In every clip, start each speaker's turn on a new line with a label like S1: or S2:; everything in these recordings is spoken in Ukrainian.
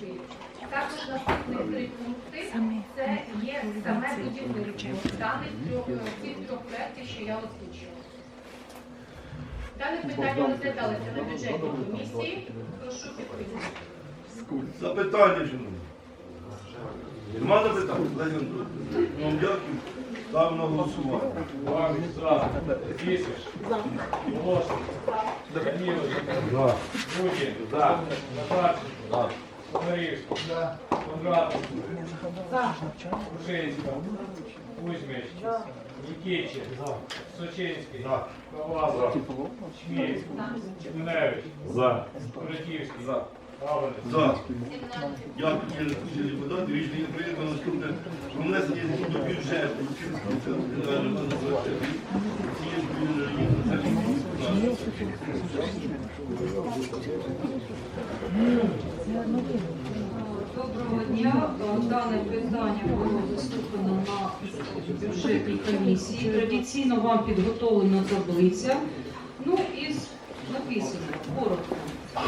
S1: Київ. Також наступні три пункти це є саме будівництво даних трьох цих трьох проєктів, що я озвучила. Дане питання розглядалося на бюджетній комісії. Прошу підтримати.
S2: Запитання чи? Нема запитань? Вам дякую. Ставимо на голосування.
S3: За. Кисиш. Волошин. Данилович.
S2: За.
S3: Рудін. За. Захарченко. Марівський. Кондратов. Крушинська. Кузьмич. Нікічин. Сочинський. Шміль.
S2: За.
S3: Братівський. Павленець.
S2: За. Дякую, Кузя, депутати. Рішення прийнято наступне. Про внесення змін до бюджету.
S4: Доброго дня. Дане питання було заступлено на бюджетній комісії. Традиційно вам підготовлена таблиця. Ну і написано коротко. Е,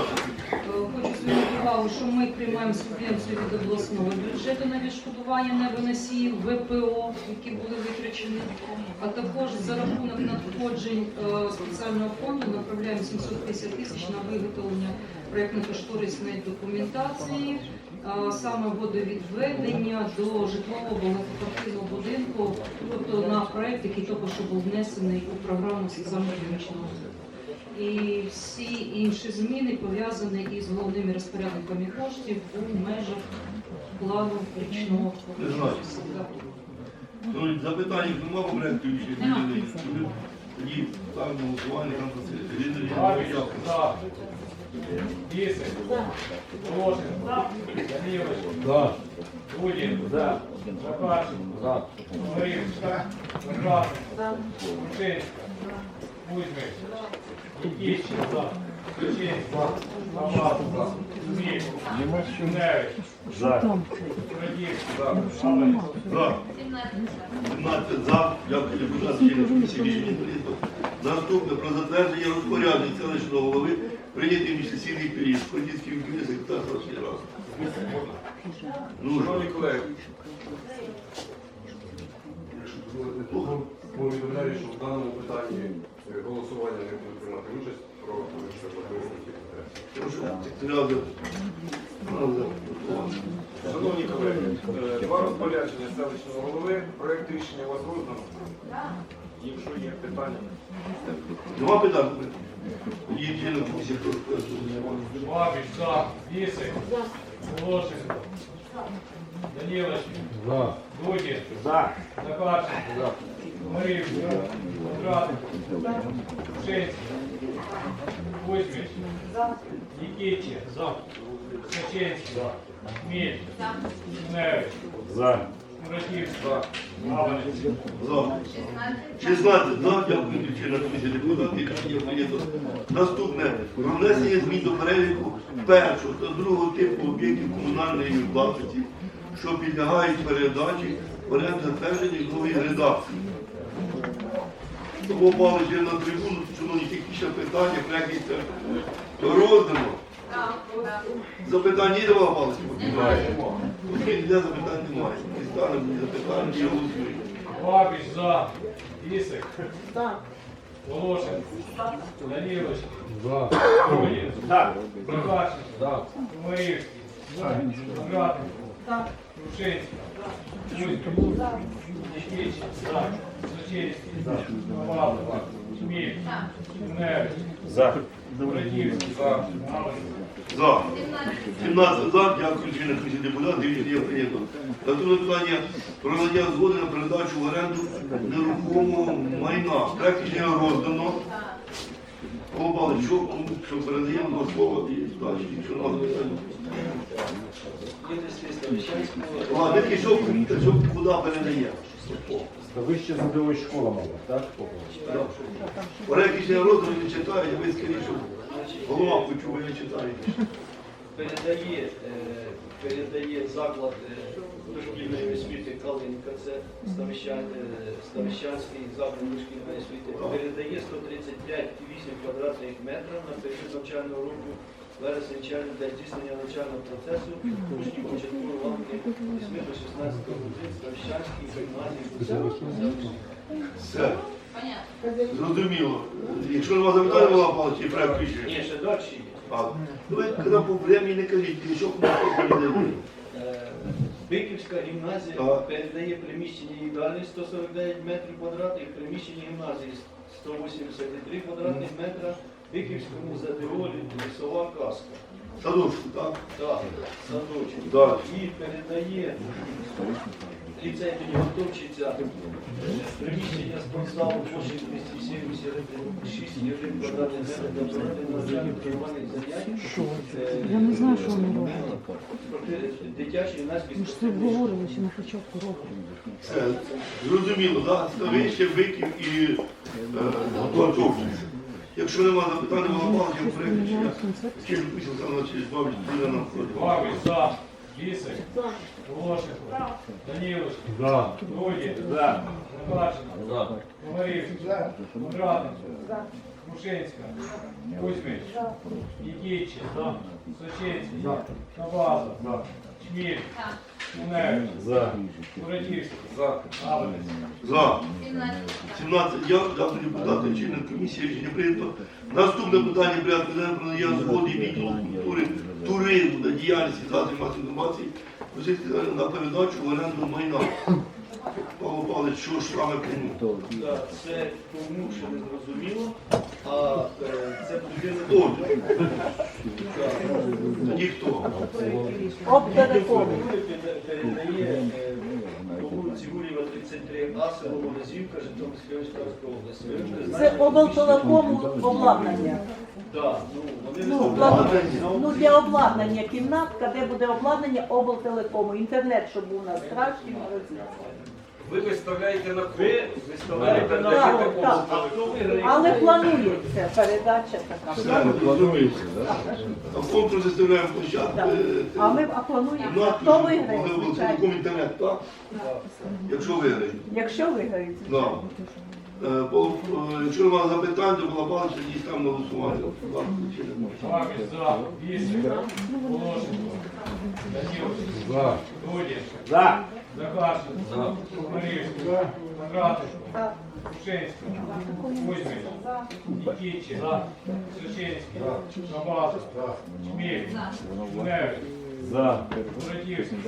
S4: Хочу звернути увагу, що ми приймаємо субвенцію від обласного бюджету на відшкодування невиносіїв ВПО, які були витрачені. А також за рахунок надходжень е, спеціального фонду направляємо 750 тисяч на виготовлення проєктно-кошторисної документації, саме водовідведення до житлового багатоквартирного будинку, тобто на проєкт, який тільки був внесений у програму соціально-економічного. І всі інші зміни пов'язані із головними розпорядниками коштів у межах плану річного.
S2: Ну, Запитання нема по проекту рішення? Тоді ставимо голосування. Там Василь.
S3: За. Кисиш. Волошин. Данилович. Марівський. Кондратов. Крушинська. Кузьмич. Павленець.
S2: За. 17 за. Дякую, депутат. Члени комісії. Наступне про затвердження розпоряджень селищного голови прийняти міжсесійний період. Ходітський комісії секретар перший раз. Ну,
S5: Шановні колеги, повідомляю, що в даному питанні голосування не буду приймати участь про.
S2: Правда.
S5: Шановні колеги, е, два розпорядження селищного голови, проєкт рішення у вас роздано. Якщо є питання,
S2: члени комісії прошу голосувати.
S3: Бабич, за. Кисик. Волошин. Данилович. Дудін. Захарченко. Кондратов. Крушинський. Кузьмич. Нікічин. Сочинський. Хміль. Чекуневич. Братівський. Павленець.
S2: За. 16 за, дякую, депутати. Прийнято. Наступне про внесення змін до переліку першого та другого типу об'єктів комунальної власності, що підлягають передачі в оренду затверджені в новій редакції. Тому мали ще на трибуну, шановні технічне питання, проєкт це роздамо. Запитань є до вас, Павлович? Немає. Оскільки для запитань немає. І станемо запитання і голосуємо.
S3: Бабич за. Кисик. Волошин. Данилович. Рудін. Захарченко. Нікічин. Сочинський. Павлов. Шміль. Чекуневич. Братівський. Павленець.
S2: За. 17 за, дякую членам комісії депутатів, рішення прийнято. Наступне питання про надання згоди на передачу в оренду нерухомого майна. Рішення роздано. Голубали, що, що передаємо до слова і далі, що нас питання. Ладно, таки, що, що куди передає?
S6: Вище задової школа, мабуть, так?
S2: Рішення роздано, не читаю, ви скоріше, голова почув, не читаєте.
S7: передає, е, передає заклад е, Калинка, це Ставищан- е, Ставищанський заклад дошкільної освіти, передає 135,8 квадратних метрів на період навчального року вересень червень для здійснення навчального процесу учнів початкової ланки 8 до 16 годин Ставищанській гімназії.
S2: Все. Зрозуміло. Якщо нема запитань, Микола Павлович, і проект
S7: Ні, ще далі є.
S2: А, ну ви коли по времени не кажіть, що не
S7: Биківська гімназія
S2: Так.
S7: передає приміщення їдальні 149 метрів квадратних, приміщення гімназії 183 квадратних метра, Биківському ЗДО лісова казка.
S2: Садочку, так?
S7: Так, садочку.
S2: Так.
S7: І передає ліцей підготовчиця приміщення спортзалу площі 276 1 квадратний метр для проведення навчальних тренувальних занять. Е,
S8: Я не знаю, що вони роблять.
S7: проти- Дитячий
S8: Ми ж це обговорили ще на початку року.
S2: Зрозуміло, так? Ставище, виків і е, готовчість. Якщо нема запитань, проект рішення. Чи Олександр Олександрович Бабич буде нам
S3: Бабич за. Лісик. Волошенко. Данілович.
S6: За.
S3: Захарченко. Комарівський. Квадратенко. Мушинська. Кузьмич. Нікітчин. Сочинський. Кабазов. Чміль. Муневич.
S6: За.
S3: Куратівський.
S5: За.
S3: Авелець.
S2: За. 17 я, дякую депутати, чинна комісії рішення прийнято. Наступне питання порядку денного про згоди відділу культури, туризму та діяльності засобів масової інформації просити на передачу в оренду майна. Павло що ж саме кому?
S7: Це кому ще не зрозуміло, а е, це будинок.
S2: Хто? Тоді хто?
S7: Обтелеком. Передає е, вулиці Гурєва 33А, село Морозівка, Житомирська Ставська область.
S9: Це облтелекому обладнання.
S7: Ну,
S9: Ну,
S7: не
S9: обладнання. Ну, для обладнання кімнатка, де буде обладнання облтелекому. Інтернет, щоб був у нас кращий морозів.
S5: Ви виставляєте на
S7: Ви виставляєте на
S9: Так, так.
S7: А хто виграє?
S9: Але планується передача така.
S2: Все, зрозуміло. А в конкурс заставляємо площадку.
S9: Так.
S2: е,
S9: А ми а плануємо,
S2: Ну,
S9: хто виграє, звичайно.
S2: цілком інтернет, так? Якщо виграє.
S9: Якщо виграють,
S2: Да.
S9: звичайно.
S2: Е, по- е, Якщо немає запитань, то була палиця, тоді ставимо на голосування. Будь чи не можна?
S3: Бабич за. Данілович. Дуді.
S6: За.
S3: Захарченко. Комарівський. Квадратенко. Мушинська. Кузьмич. Нікітчин. Сочинський. Кабазов. Чміль. Муневич.
S6: За.
S3: Куратівський.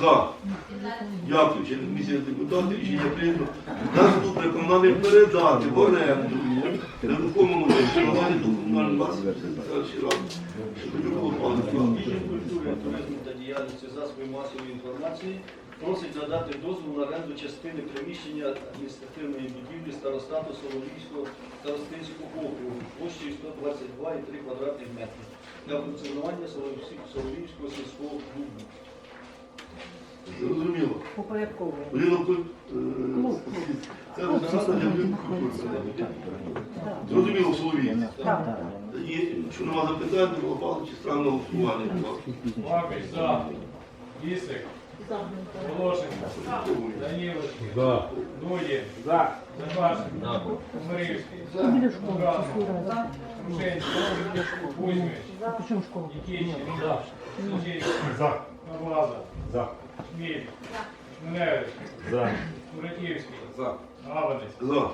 S5: За.
S2: Дякую, члени комісії депутати. Рішення прийнято. Наступне нами передати в оренду нерухомому майну комунальної власності селищної ради. Щоб було пане
S7: Відділ культури, туризму та діяльності засобів масової інформації просить надати дозвіл на оренду частини приміщення адміністративної будівлі старостату Соловійського старостинського округу площею 122,3 квадратних метри для функціонування Соловійського сільського клубу.
S2: Зрозуміло. Куль- е, Це для будинку культури. Зрозуміло, в Є, Якщо немає запитань, то було паличі ставимо на голосування. будь ласка.
S3: Бабич за. Лісик. Волошенко. Данілович.
S6: За.
S3: Дуді.
S6: За.
S3: Захарченко. Комарівський.
S8: Біля школи,
S3: Квадратенко.
S8: сільської ради.
S3: Мушинський. Кузьмич.
S8: Причому школа?
S3: Нікітчин. Сочинський.
S6: За.
S3: Кабазов.
S6: За.
S3: Чміль. Шмуневич.
S6: За.
S3: Куратівський.
S5: За.
S3: Авелець.
S2: За.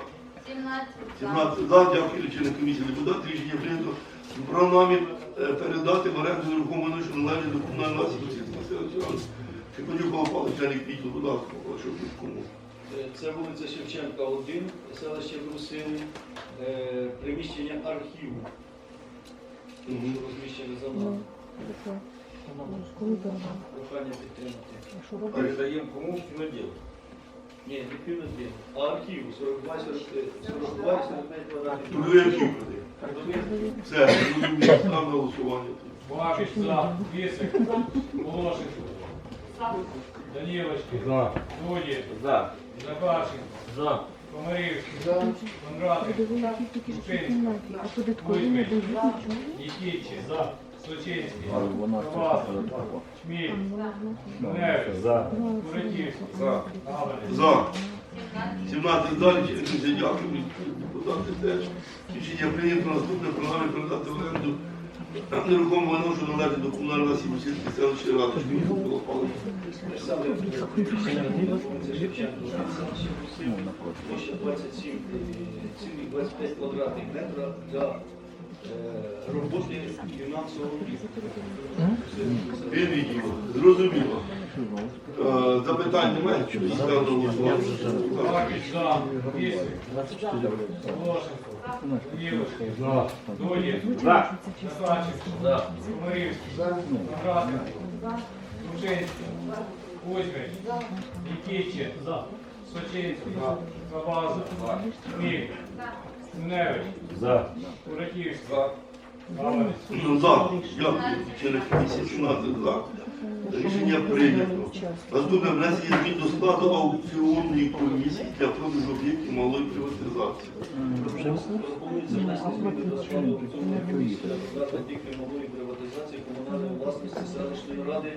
S2: 17 за, дякую, члени комісії депутати. Рішення прийнято про намір е, передати в оренду нерухомого майна, що належить до комунальної власності Сільської ради. Шепетюк Павло начальник відділу, будь ласка, прошу кому.
S7: Е, Це вулиця Шевченка, 1, селище Брусини, е, приміщення архіву, розміщене за
S8: передали.
S7: Прохання підтримати.
S8: Що?
S5: Передаємо кому кіноділ.
S7: Ні, не півнодві, а архів 42 42 45 квадратних.
S2: Трудовий архів проти. Все, зрозуміло, ставимо на голосування.
S3: Бабич за. Лісик. Волошенко. Данілочки.
S6: За.
S3: Дуді.
S5: За.
S3: Захарченко.
S7: За.
S3: Комарівський.
S8: Не дають нічого.
S3: Нікітчин. За. Сочинський. Муневич.
S6: За.
S3: Куратівський.
S5: За.
S3: Авелець.
S2: За. 17 далі, комісії, дякую, депутати теж. Рішення прийнято наступне про намір передати в оренду Нерухоме майно, що належить до комунальної власності Бусівської селищної ради. Що було
S7: площа 27,25 квадратних метра для роботи фінансового
S2: Він відділ. Зрозуміло. Е, Запитань немає?
S3: Бабич, за. Ісик. Волошенко. Даніловський. Дудін. Захарченко. Комарівський. Кондратенко. Крушинський. Кузьмич. Нікітчин. Сочинський. Кабаза. Шміль. Синевич.
S6: За.
S3: Галанець.
S2: Ну, За. Дякую. Через комісію 16 за. Рішення прийнято. Наступне внесення змін до складу аукціонної комісії для продажу об'єктів малої приватизації.
S7: Пропонується до складу аукціонної комісії для продажу об'єктів малої приватизації комунальної власності селищної ради,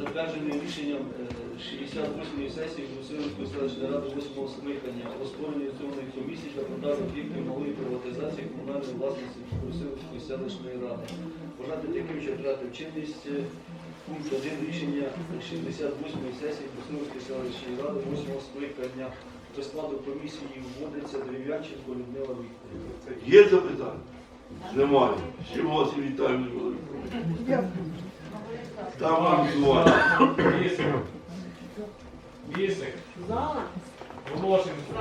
S7: затверджений рішенням е, 68-ї сесії Брусилівської селищної ради 8-го скликання о створенні аукціонної комісії для продажу об'єктів малої приватизації комунальної власності Брусилівської селищної ради. Вважати таким, що втратив чинність е, пункт 1 рішення 68-ї сесії Брусилівської селищної ради 8-го скликання. До складу комісії вводиться Дерев'янченко Людмила Вікторівна.
S2: Є запитання? Немає. Ще вас і вітаємо. Ставимо на голосування.
S3: Вісик. Вісик. Волошенко.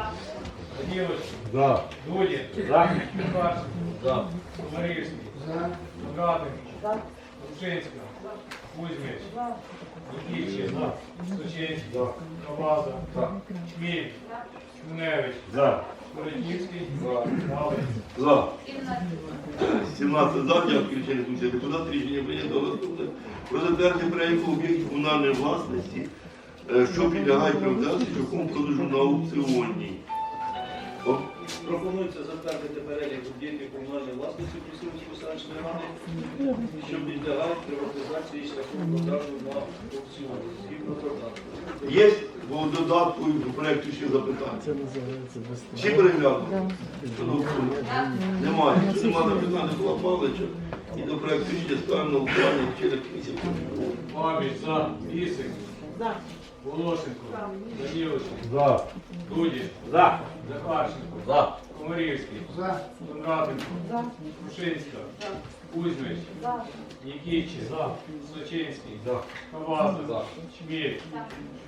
S3: Даніловський.
S6: За.
S3: Дудін. Захарченко. Комарівський. Кондратенко. Крушинська. Кузьмич. Нікітчин. Сочинський. Кабаза. Шміль. Синевич.
S6: За.
S2: За. 17 за, дякую, через комісію депутат. Рішення прийнято наступне. Про затвердження переліку об'єктів комунальної власності, е, що підлягають приватизації шляхом продажу на аукціоні.
S7: Пропонується затвердити перелік об'єктів комунальної власності Брусилівської селищної ради, що підлягають приватизації шляхом продажу на аукціоні. Згідно додатку.
S2: Є по додатку і по проекту ще запитання? Всі переглянули? Немає. Якщо немає запитань, то Павловича і до проекту рішення ставимо на голосування через комісію.
S3: Бабич. За. Вісик. Волошенко. Даніловський.
S6: За.
S3: Дудін.
S6: За.
S3: Захарченко. За. Комарівський. За. Кондратенко. За. Крушинська. Кузьмич. За. Нікітчин. За. Сочинський.
S6: За.
S3: Каваза. За. Шміль.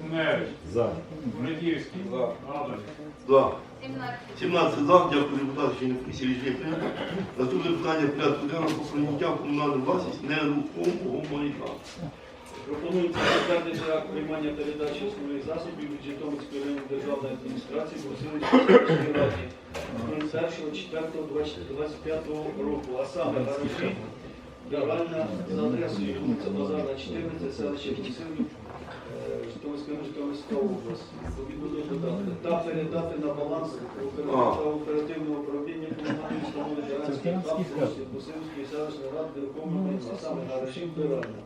S3: Шуневич.
S6: За.
S3: Куратівський. За. Галич.
S2: За. 17 за, дякую депутату, що не комісії рішення прийнято. Наступне питання порядку денного про прийняття в комунальну власність нерухомого майна.
S7: Пропонується затвердити акт приймання передачі основних засобів від Житомирської районної державної адміністрації Брусилівської раді 01.04.25 року, а саме гаражі Гаральна за адресою вулиця Базарна, 14, селище Брусилів, е, Житомирська Житомирська область, відповідно до додатку, та передати на баланс оперативного управління комунальної установи Гаранський КАП Брусилівської селищної ради а саме гаражі Гаральна.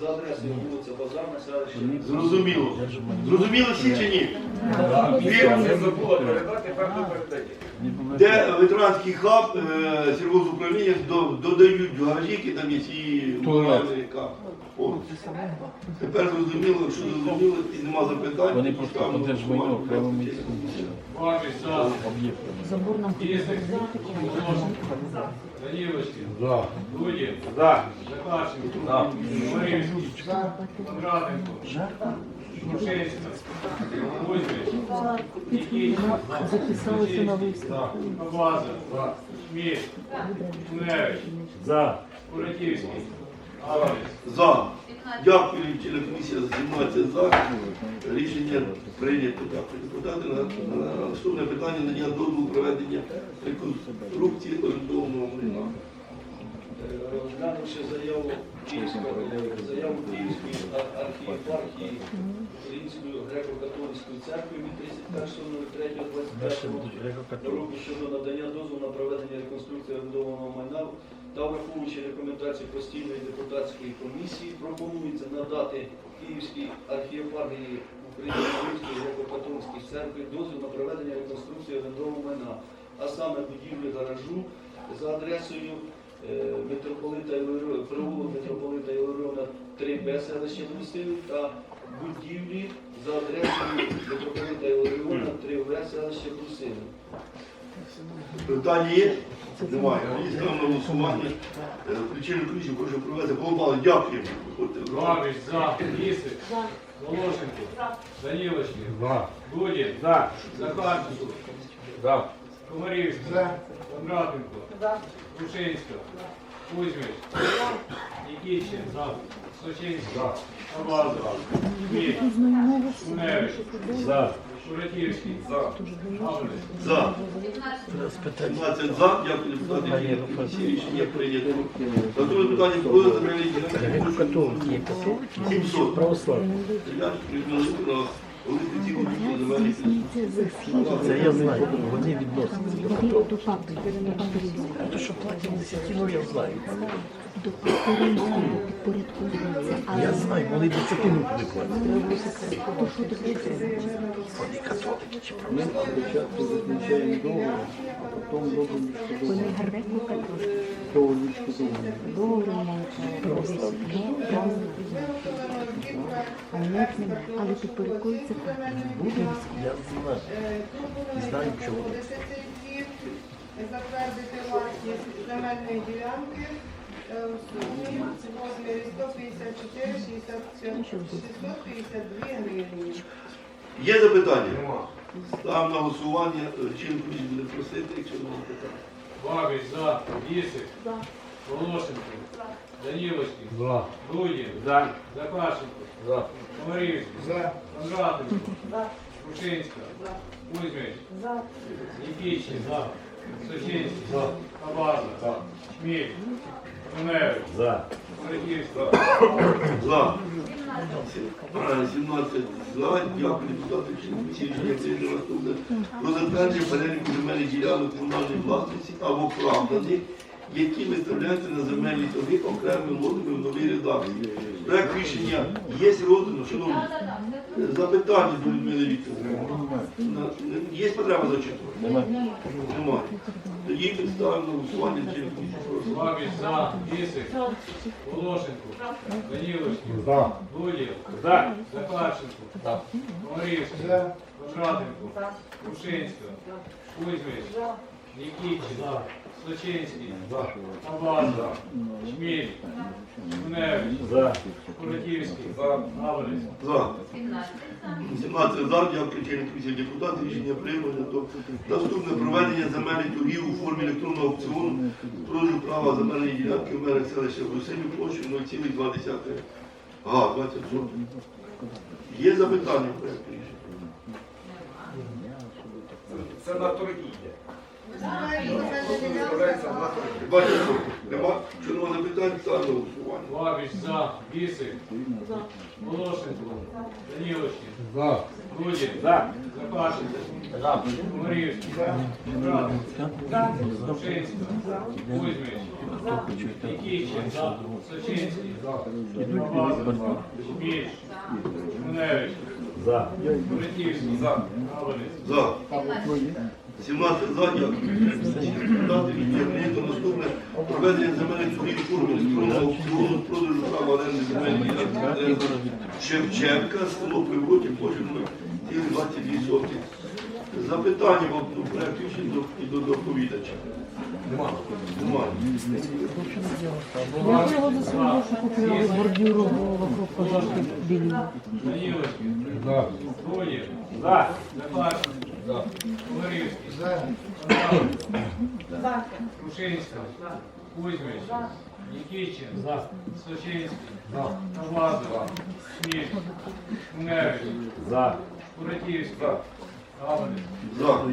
S7: За адресою вулиця Базарна, селище
S2: Зрозуміло. Зрозуміли всі чи ні?
S5: Не забула передати, певно передає.
S2: Де ветеранський хаб е, сільгоспуправління до- додають гаражі, які там є і комунальний хаб. О. Тепер зрозуміло, якщо зрозуміло і нема запитань,
S10: Вони
S2: то
S10: просто
S2: ставимо на
S10: подержмайно
S2: голосування.
S10: окремо місце.
S3: Бабич. За. Даніловський.
S6: За.
S3: Дудін.
S6: За.
S3: Захарченко. За. Комарівський. Кондратенко. Крушинська. Кузьмич. Нікітчин.
S8: Записалися на виступ.
S3: Кабаза. Шміль. Куневич,
S6: За.
S3: Куратівський. Галич.
S2: За. Дякую, телекомісія за 17 за. Рішення прийнято. Дякую. Депутати, на, на наступне питання надання дозволу проведення реконструкції орендованого майна.
S7: Розглянувши заяву Київської, заяву Київської архієпархії Української греко-католицької церкви від 31.03.25 року щодо надання дозволу на проведення реконструкції орендованого майна та враховуючи рекомендації постійної депутатської комісії, пропонується надати Київській архієпархії Української греко-католицької церкви дозвіл на проведення реконструкції орендованого майна, а саме будівлі гаражу за адресою е, митрополита провулок митрополита Іларіона 3Б селище Брусилів та будівлі за адресою митрополита Іларіона 3В селище Брусилів.
S2: Питання є? Немає. Ставимо на голосування. Е, Причину комісію прошу провести. Голубали, дякую.
S3: Бабич, за. Лісик. Волошенко. Данілочки.
S6: За.
S3: Дудін.
S6: За.
S3: Захарченко.
S6: За.
S3: Комарівський. Кондратенко. Крушинська. Кузьмич. Нікітчин. Сочинський. Абазова. Шміль. Шуневич.
S6: За.
S3: Шуратівський. Гаврилець.
S2: За. 17 за. Дякую, депутати. Всі рішення прийнято. Наступне питання про земельні ділянки. 700.
S6: Православні.
S2: Ділянки Людмила
S6: Це я знаю, вони відносяться до
S8: До папи, до папи.
S6: А то, що платять десятину, я знаю.
S8: До Паперинського підпорядкується.
S6: Я знаю, вони десятину туди платять.
S8: То що ти хочеш?
S6: Вони католики чи
S10: Ми спочатку заключаємо договор, а потім робимо
S8: Вони
S10: щодо
S8: гарбетну катушку.
S10: того відшкодування.
S8: Договори мають право А у них немає. Але підпорядкується
S6: Я знаю. Знаю, чого.
S11: затвердити вартість земельної ділянки в сумі в розмірі 154 67 652 гривні.
S2: Є запитання? Ставимо на голосування. Чим буде просити, якщо немає питань.
S3: Бабич, за. Лісик. Волошенко. Данілочки.
S6: За. За.
S3: Захарченко.
S6: За.
S3: Комарівський. Кондратенко. Крушинська. Кузьмич. Нікітчин. Сочинський. Абаза. Шміль. Шуневич.
S6: За.
S3: Шуратівський.
S2: За. 17 за. Дякую, прийняли наступне. Про затвердження переліку земельних ділянок комунальної власності або правданих, які виставляються на земельні торги окремими лотами в новій редакції. Проект рішення є роздано, шановні. Запитання до Людмили Вікторівни. Є потреба зачитувати?
S6: Немає.
S2: Немає. Тоді підставимо на голосування комісію.
S3: За. Лісик. Волошенко. Дудін.
S6: За.
S3: Захарченко. Комарівський. Кондратенко. Крушинська. Кузьмич. Нікітчин. Сочинський. Абаза. Шміль. Шуневич.
S6: За.
S3: Куратівський. Гаврилець.
S2: За. 17 за, дякую членам комісії депутатів, рішення прийняли. То наступне проведення земельних торгів у формі електронного аукціону з продажу права земельної ділянки в мерах селища Брусилів площею 0,2 га, 20 сотень. Є запитання в проєкту рішення?
S5: Це на торгі йде.
S11: Земельні ділянки
S5: Виставляється на торгі.
S2: 20 сотень. Нема? Що нема запитань, ставимо на голосування.
S3: Бабич, за. Лісик. Волошенко. Данілочки.
S6: За.
S3: Дудін.
S6: За.
S3: Захарченко.
S6: За.
S3: Комарівський. Кондратенко. Крушинська. Кузьмич. Нікітчин. Сочинський. Абаза. Шміль. Шуневич.
S6: За.
S3: Куратівський.
S2: За. 17 за, дякую. Дати прийнято наступне проведення земельних торгів у електронного аукціону з продажу права оренди земельної ділянки Шевченка, село Привоті, площею 0,22 сотки. Запитання вам до до- і до доповідача. Немає. Немає.
S8: Я його за свою душу купила бордюру вокруг пожарки білого.
S3: Данілочки.
S6: За. За. За.
S3: Крушинська. Кузьмич. Нікітчин. Сочинський. Абазова. Шміль. Шуневич.
S6: За.
S3: Куратівський. Гаврилець.
S2: За.